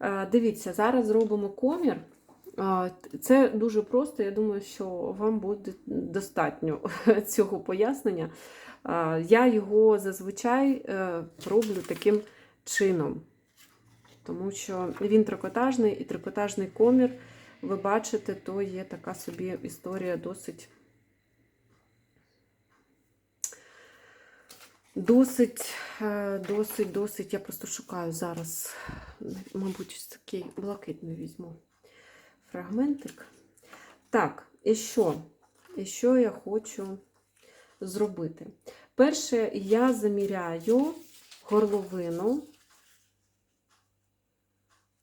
Е, Дивіться, зараз зробимо комір. Е, Це дуже просто. Я думаю, що вам буде достатньо цього пояснення. Е, Я його зазвичай роблю таким чином, тому що він трикотажний і трикотажний комір, ви бачите, то є така собі історія досить. Досить, е, досить, досить. Я просто шукаю зараз, мабуть, такий блакитний візьму фрагментик. Так, і що? І що я хочу зробити? Перше, я заміряю горловину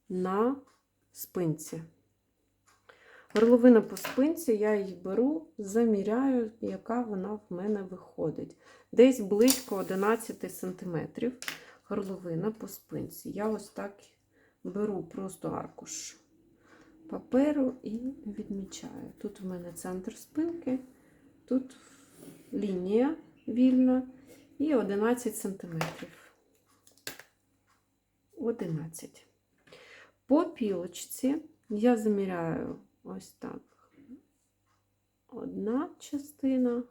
на спинці. Горловина по спинці, я її беру, заміряю, яка вона в мене виходить. Десь близько 11 см горловина по спинці. Я ось так беру просто аркуш паперу і відмічаю. Тут в мене центр спинки, тут лінія вільна і 11 см. 11. По пілочці я заміряю ось так. Одна частина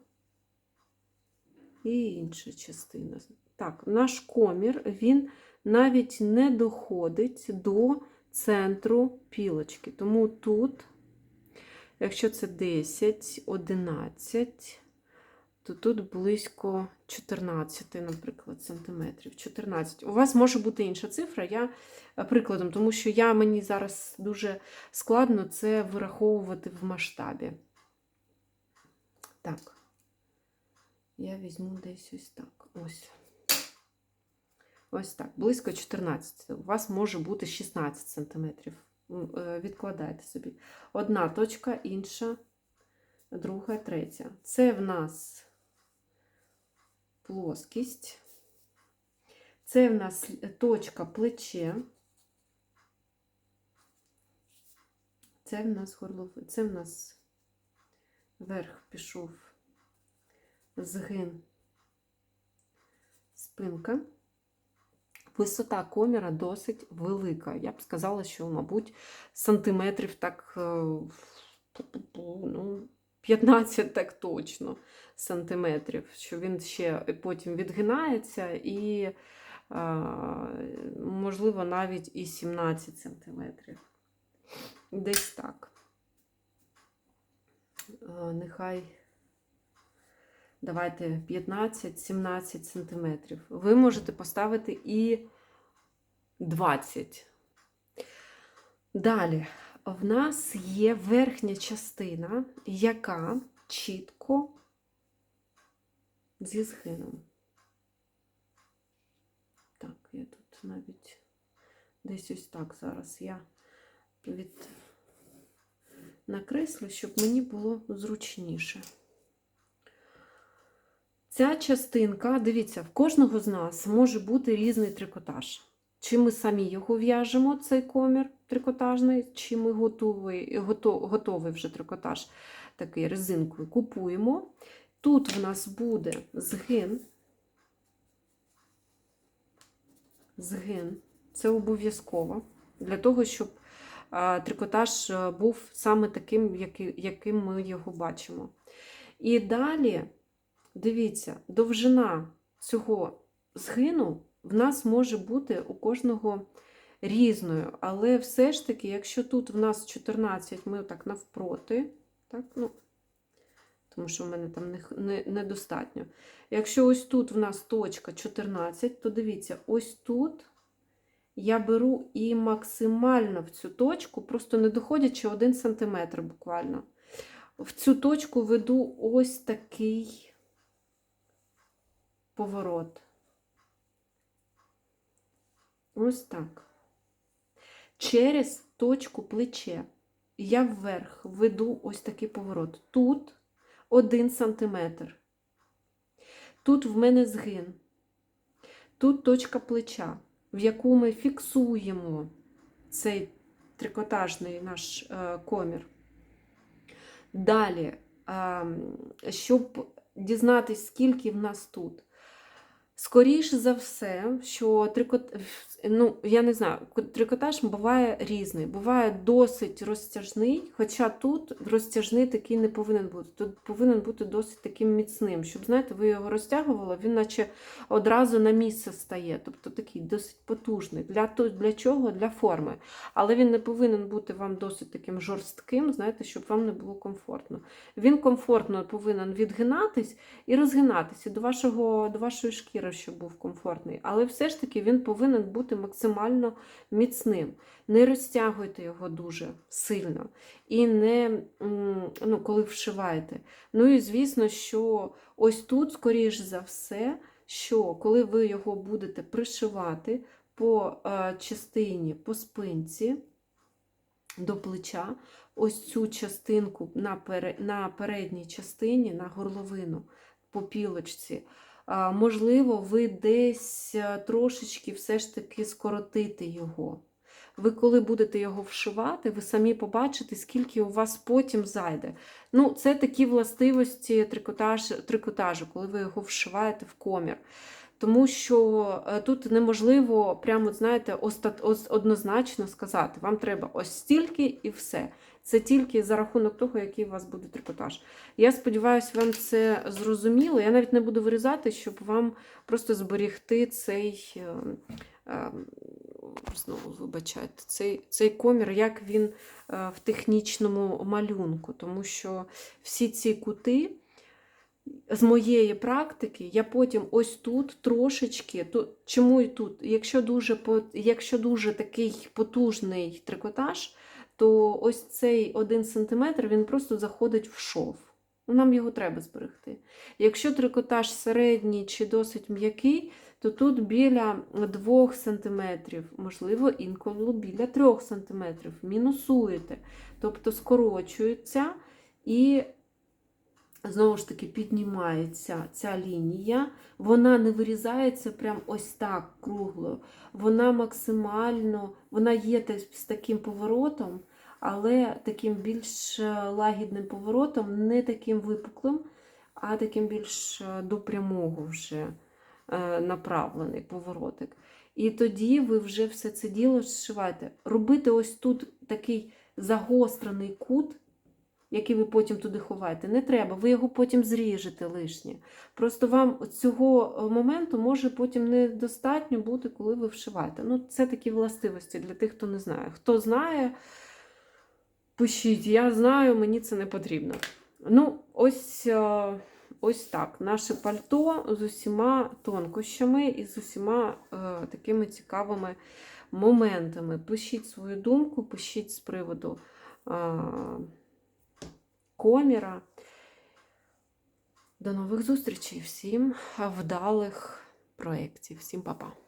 і інша частина. Так, наш комір, він навіть не доходить до центру пілочки. Тому тут, якщо це 10, 11, то тут близько 14, наприклад, сантиметрів. 14. У вас може бути інша цифра, я е, прикладом, тому що я мені зараз дуже складно це вираховувати в масштабі. Так. Я візьму десь ось так. Ось. Ось так, близько 14. У вас може бути 16 см. Відкладайте собі. Одна точка, інша, друга, третя. Це в нас плоскість. Це в нас точка плече. Це в нас горловина. Це в нас верх пішов згин спинка. Висота коміра досить велика. Я б сказала, що, мабуть, сантиметрів так е, 15 так точно сантиметрів, що він ще потім відгинається і, можливо, навіть і 17 сантиметрів. Десь так. Нехай давайте 15-17 сантиметрів. Ви можете поставити і 20. Далі, в нас є верхня частина, яка чітко зі згином. Так, я тут навіть десь ось так зараз я від накреслю, щоб мені було зручніше. Ця частинка, дивіться, в кожного з нас може бути різний трикотаж. Чи ми самі його в'яжемо, цей комір трикотажний, чи ми готовий, готов, готовий вже трикотаж такий резинкою купуємо. Тут в нас буде згин. Згин. Це обов'язково для того, щоб трикотаж був саме таким, яким ми його бачимо. І далі. Дивіться, довжина цього згину в нас може бути у кожного різною, але все ж таки, якщо тут в нас 14, ми так навпроти, так, ну, тому що в мене там недостатньо. Не, не якщо ось тут в нас точка 14, то дивіться, ось тут я беру і максимально в цю точку, просто не доходячи 1 см буквально. В цю точку веду ось такий поворот. Ось так. Через точку плече я вверх веду ось такий поворот. Тут 1 сантиметр. Тут в мене згин. Тут точка плеча, в яку ми фіксуємо цей трикотажний наш е, комір. Далі, е, щоб дізнатися, скільки в нас тут. Скоріше за все, що трикот... ну, я не знаю, трикотаж буває різний. Буває досить розтяжний, хоча тут розтяжний такий не повинен бути. Тут повинен бути досить таким міцним, щоб, знаєте, ви його розтягували, він наче одразу на місце стає. Тобто такий досить потужний. Для, для чого? Для форми. Але він не повинен бути вам досить таким жорстким, знаєте, щоб вам не було комфортно. Він комфортно повинен відгинатись і розгинатися до, вашого, до вашої шкіри, щоб був комфортний. Але все ж таки він повинен бути максимально міцним. Не розтягуйте його дуже сильно. І не ну, коли вшиваєте. Ну і звісно, що ось тут, скоріш за все, що коли ви його будете пришивати по е, частині, по спинці до плеча, ось цю частинку на передній частині, на горловину, по пілочці. Можливо, ви десь е, трошечки все ж таки скоротите його. Ви, коли будете його вшивати, ви самі побачите, скільки у вас потім зайде. Ну, це такі властивості трикотаж, трикотажу, коли ви його вшиваєте в комір. Тому що е, тут неможливо прямо, знаєте, однозначно сказати, вам треба ось стільки і все. Це тільки за рахунок того, який у вас буде трикотаж. Я сподіваюся, вам це зрозуміло. Я навіть не буду вирізати, щоб вам просто зберігти цей. е, е, Знову вибачайте, цей, цей комір, як він е, в технічному малюнку, тому що всі ці кути з моєї практики, я потім ось тут трошечки, тут, чому і тут, якщо дуже, якщо дуже такий потужний трикотаж, то ось цей один сантиметр він просто заходить в шов. Нам його треба зберегти. Якщо трикотаж середній чи досить м'який, то тут біля 2 см, можливо, інколи біля 3 см. Мінусуєте, тобто скорочується і знову ж таки піднімається ця лінія. Вона не вирізається прям ось так кругло. Вона максимально, вона є з таким поворотом, але таким більш е, лагідним поворотом, не таким випуклим, а таким більш е, до прямого вже е, направлений поворотик. І тоді ви вже все це діло зшиваєте. Робити ось тут такий загострений кут, який ви потім туди ховаєте, не треба. Ви його потім зріжете лишнє. Просто вам цього е, моменту може потім недостатньо бути, коли ви вшиваєте. Ну, це такі властивості для тих, хто не знає. Хто знає, пишіть, я знаю, мені це не потрібно. Ну, ось, е, ось так. Наше пальто з усіма тонкощами і з усіма е, такими цікавими моментами. Пишіть свою думку, пишіть з приводу е, коміра. До нових зустрічей, всім вдалих проєктів, всім па-па.